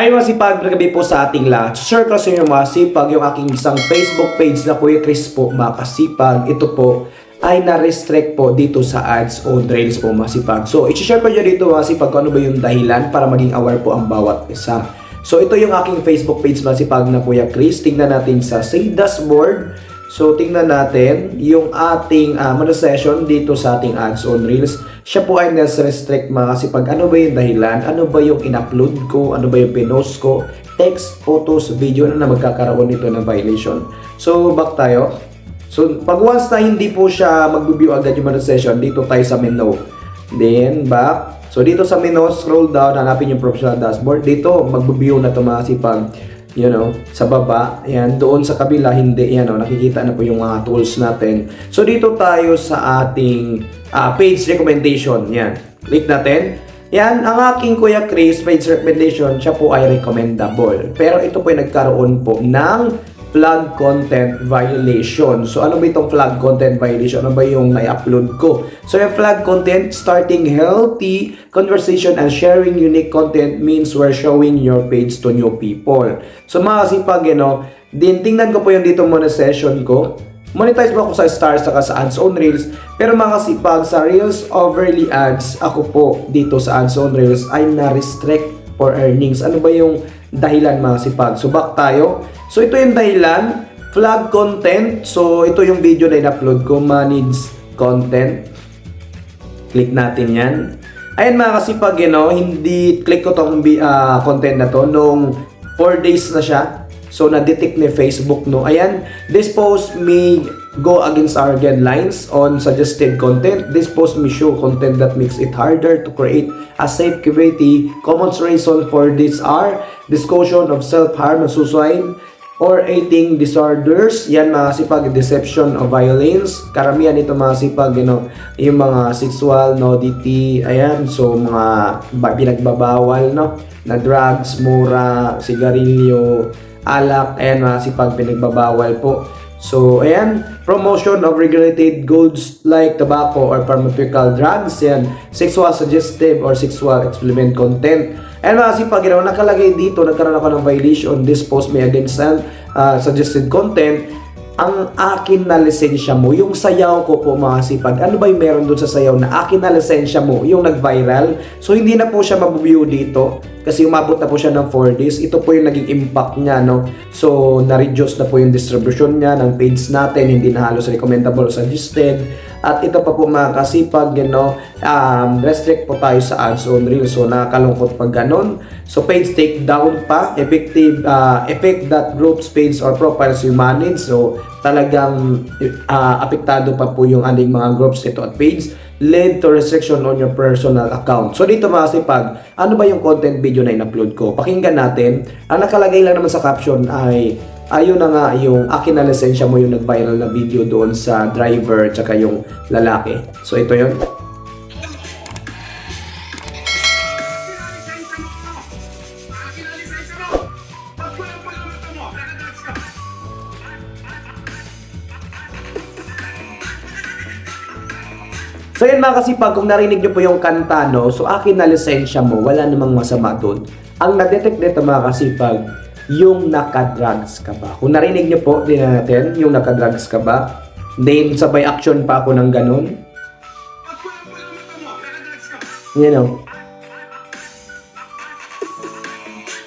Ay masipag na gabi po sa ating lahat. Share ko sa inyo mga sipag yung aking isang Facebook page na Kuya Chris po mga kasipag. Ito po ay na-restrict po dito sa ads o trails po masipag. So, i-share ko nyo dito mga sipag kung ano ba yung dahilan para maging aware po ang bawat isa. So, ito yung aking Facebook page masipag na Kuya Chris. Tingnan natin sa Say Dashboard. So, tingnan natin yung ating uh, session dito sa ating ads on Reels. Siya po ay nas-restrict mga kasi pag ano ba yung dahilan, ano ba yung in-upload ko, ano ba yung pinost ko, text, photos, video na na magkakaroon nito ng violation. So, back tayo. So, pag once na hindi po siya mag-view agad yung session, dito tayo sa menu. Then, back. So, dito sa menu, scroll down, hanapin yung professional dashboard. Dito, mag-view na ito mga kasi pag you know, sa baba, yan, doon sa kabila, hindi, yan, oh, nakikita na po yung mga tools natin. So, dito tayo sa ating uh, page recommendation, yan. Click natin. Yan, ang aking Kuya Chris page recommendation, siya po ay recommendable. Pero ito po ay nagkaroon po ng flag content violation. So, ano ba itong flag content violation? Ano ba yung na-upload ko? So, yung flag content, starting healthy conversation and sharing unique content means we're showing your page to new people. So, mga kasipag, you know, din, tingnan ko po yung dito muna session ko. Monetize mo ako sa stars saka sa ads on reels. Pero mga kasipag, sa reels overly ads, ako po dito sa ads on reels ay na-restrict for earnings. Ano ba yung dahilan mga kasipag? So, back tayo. So ito yung dahilan, flag content. So ito yung video na in-upload ko, manage content. Click natin yan. Ayan mga kasipag, you know, hindi click ko tong uh, content na to nung 4 days na siya. So, na-detect ni Facebook, no? Ayan, this post may go against our guidelines on suggested content. This post may show content that makes it harder to create a safe community. Common reason for this are discussion of self-harm, suicide, or eating disorders. Yan mga sipag, deception o violence. Karamihan ito mga sipag, you know, yung mga sexual nudity, ayan, so mga ba, pinagbabawal, no? Na drugs, mura, sigarilyo, alak, ayan mga sipag, pinagbabawal po. So, ayan, promotion of regulated goods like tobacco or pharmaceutical drugs, yan, sexual suggestive or sexual experiment content, And mga sipag, you know, nakalagay dito, nagkaroon ako ng violation, this post may against uh, suggested content, ang akin na lisensya mo, yung sayaw ko po mga sipag, ano ba yung meron doon sa sayaw na akin na lisensya mo, yung nag-viral. So hindi na po siya mabubuyo dito kasi umabot na po siya ng 4 days. Ito po yung naging impact niya, no? So na-reduce na po yung distribution niya ng page natin, hindi na halos recommendable suggested. At ito pa po mga kasipag, you know, um, restrict po tayo sa ads on reels. So nakakalungkot pag ganon. So page take down pa, effective, uh, effect that groups page or profiles you manage. So talagang uh, apektado pa po yung ating mga groups ito at page led to restriction on your personal account. So dito mga sipag, ano ba yung content video na in-upload ko? Pakinggan natin. Ang nakalagay lang naman sa caption ay ayun na nga yung akin na lisensya mo yung nag-viral na video doon sa driver tsaka yung lalaki. So ito yun. So yun mga kasipag, kung narinig nyo po yung kanta, no, so akin na lisensya mo, wala namang masama doon. Ang na-detect nito mga kasipag, yung nakadrugs ka ba. Kung narinig nyo po, din natin, yung nakadrugs ka ba. Then, sabay action pa ako ng ganun. You know.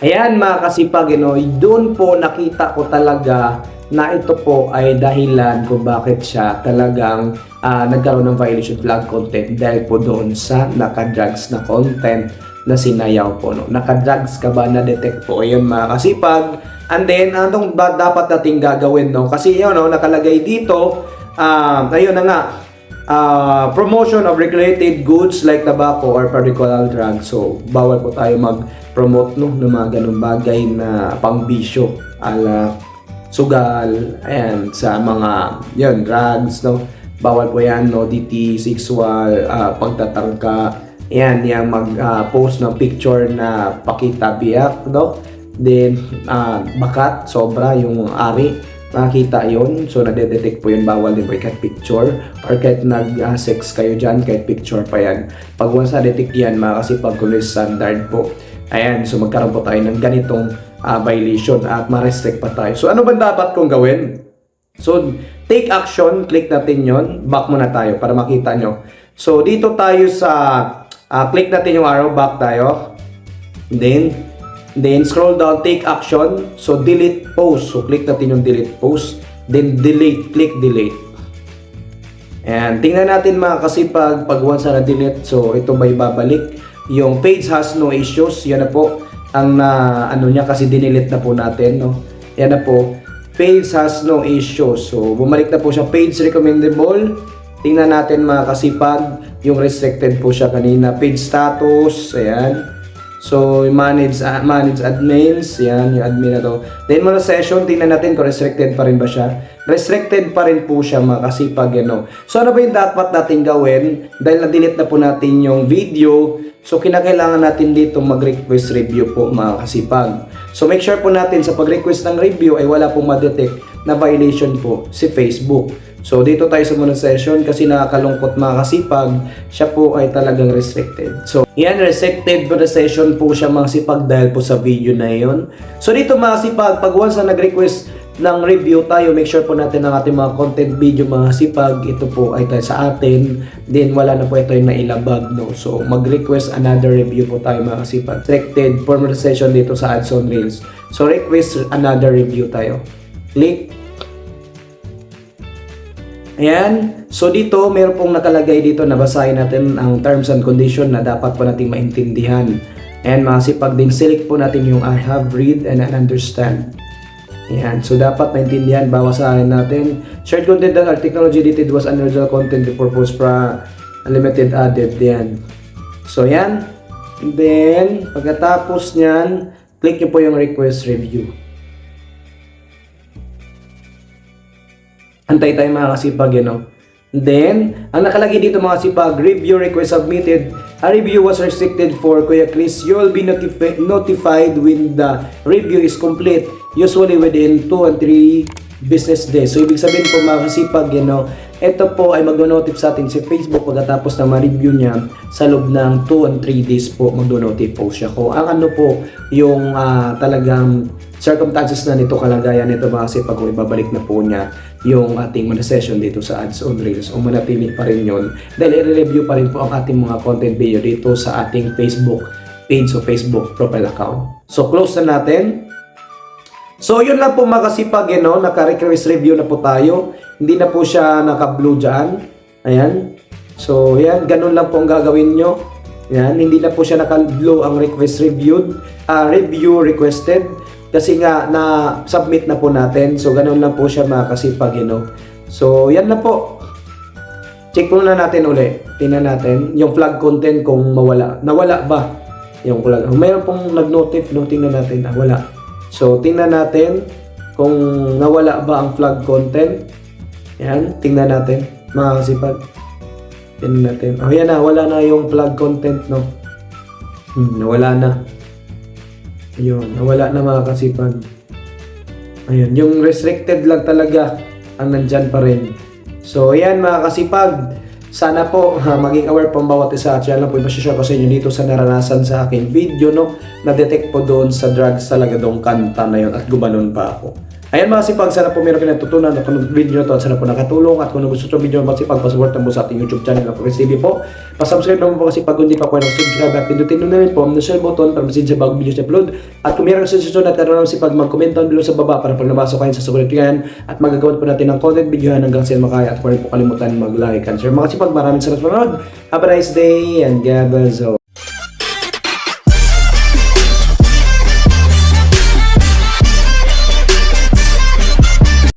Ayan mga kasipag, you know, doon po nakita ko talaga na ito po ay dahilan kung bakit siya talagang uh, nagkaroon ng violation flag content dahil po doon sa nakadrugs na content na sinayaw po. No? Nakadrugs ka ba na-detect po? Ayun mga kasipag. And then, anong ba dapat nating gagawin? No? Kasi yun, no, nakalagay dito, uh, ayun na nga, uh, promotion of regulated goods like tobacco or particular drugs. So, bawal po tayo mag-promote no, ng mga ganung bagay na pangbisyo. Ala, sugal, ayan, sa mga, yun, drugs, no? Bawal po yan, nudity, sexual, uh, pagtatangka, ayan, yung mag-post ng picture na pakita biyak, no? Then, uh, bakat, sobra, yung ari, makikita yon so nade-detect po yun bawal din po kahit picture or kahit nag-sex uh, kayo dyan kahit picture pa yan. Pag once na-detect yan mga kasi pag standard po. Ayan, so magkaroon po tayo ng ganitong ah, violation at ma-restrict pa tayo. So ano ba dapat kong gawin? So, take action, click natin yon back muna tayo para makita nyo. So, dito tayo sa, ah, click natin yung arrow, back tayo. Then, then scroll down, take action. So, delete post. So, click natin yung delete post. Then, delete, click delete. And tingnan natin mga kasipag pag once na delete so ito ba babalik yung page has no issues yan na po ang na ano niya kasi dinilit na po natin no? Yan na po page has no issues. So bumalik na po siya. Page recommendable. Tingnan natin mga kasipag yung restricted po siya kanina. Page status ayan So, manage uh, manage admins, yan, yung admin na to. Then, mga session, tingnan natin kung restricted pa rin ba siya. Restricted pa rin po siya, mga kasipag, ano. So, ano ba yung dapat natin gawin? Dahil na-delete na po natin yung video, so, kinakailangan natin dito mag-request review po, mga kasipag. So, make sure po natin sa pag-request ng review ay wala pong ma-detect na violation po si Facebook. So dito tayo sa muna session kasi nakakalungkot mga kasipag, siya po ay talagang restricted. So yan, restricted po na session po siya mga sipag dahil po sa video na yon. So dito mga sipag, pag once na nag-request ng review tayo, make sure po natin ang ating mga content video mga sipag, ito po ay tayo sa atin, then wala na po ito yung nailabag, no? So mag-request another review po tayo mga sipag. Restricted for the session dito sa ads on Reels. So request another review tayo. Click Ayan. So dito, meron pong nakalagay dito na basahin natin ang terms and condition na dapat po nating maintindihan. And masipag din select po natin yung I have read and I understand. Ayan. So dapat maintindihan, bawasahin natin. Shared content that our technology edited was unoriginal content before post pra unlimited added. Yan. So yan. And then, pagkatapos nyan, click nyo po yung request review. Antay tayo mga kasipag, you know. Then, ang nakalagay dito mga kasipag, review request submitted. A review was restricted for Kuya Chris. You will be notifi- notified when the review is complete. Usually within 2 and 3 business days. So, ibig sabihin po mga kasipag, you know, ito po ay mag-notify sa atin si Facebook pagkatapos na ma-review niya sa loob ng 2 and 3 days po mag-notify po siya ko. Ang ano po yung ah, talagang circumstances na nito kalagayan nito mga kasipag kung ibabalik na po niya yung ating mga session dito sa ads on reels o manatili pa rin yun dahil i-review pa rin po ang ating mga content video dito sa ating Facebook page o Facebook profile account. So close na natin. So yun lang po mga kasipag, you know, naka-request review na po tayo. Hindi na po siya naka-blue dyan. Ayan. So yan, ganun lang po ang gagawin nyo. Yan, hindi na po siya naka-blue ang request reviewed, ah, review requested. Kasi nga, na-submit na po natin. So ganun lang po siya mga kasipag, you know. So yan na po. Check muna natin uli. Tingnan natin yung flag content kung mawala. Nawala ba? Yung flag. Mayroon pong nag-notif, no? Tingnan natin. Ah, wala. So, tingnan natin kung nawala ba ang flag content. Yan, tingnan natin. Mga kasipag. Tingnan natin. Oh, yan na. Wala na yung flag content, no? Hmm, nawala na. Ayun, nawala na mga kasipag. Ayun, yung restricted lang talaga ang nandyan pa rin. So, ayan mga kasipag. Sana po ha, maging aware po ang bawat isa at yan lang po yung share ko sa inyo dito sa naranasan sa aking video no na-detect po doon sa drugs talaga doon kanta na yun at gumanon pa ako. Ayan mga sipag, sana po meron kayo natutunan na kung video na to at sana po nakatulong at kung gusto itong video mga sipag, pasupport mo sa ating YouTube channel na Chris TV po. Pasubscribe naman po kasi pag hindi pa po nag-subscribe at pindutin nyo na rin po ang share button para masin sa bagong videos na upload. At kung meron susunod at karoon si pag mag-comment down below sa baba para pag nabasa kayo sa susunod yan at magagawa po natin ng content video hanggang sa makaya at rin po kalimutan mag-like and share. Mga sipag, maraming salamat sa panonood. Have a nice day and God bless all.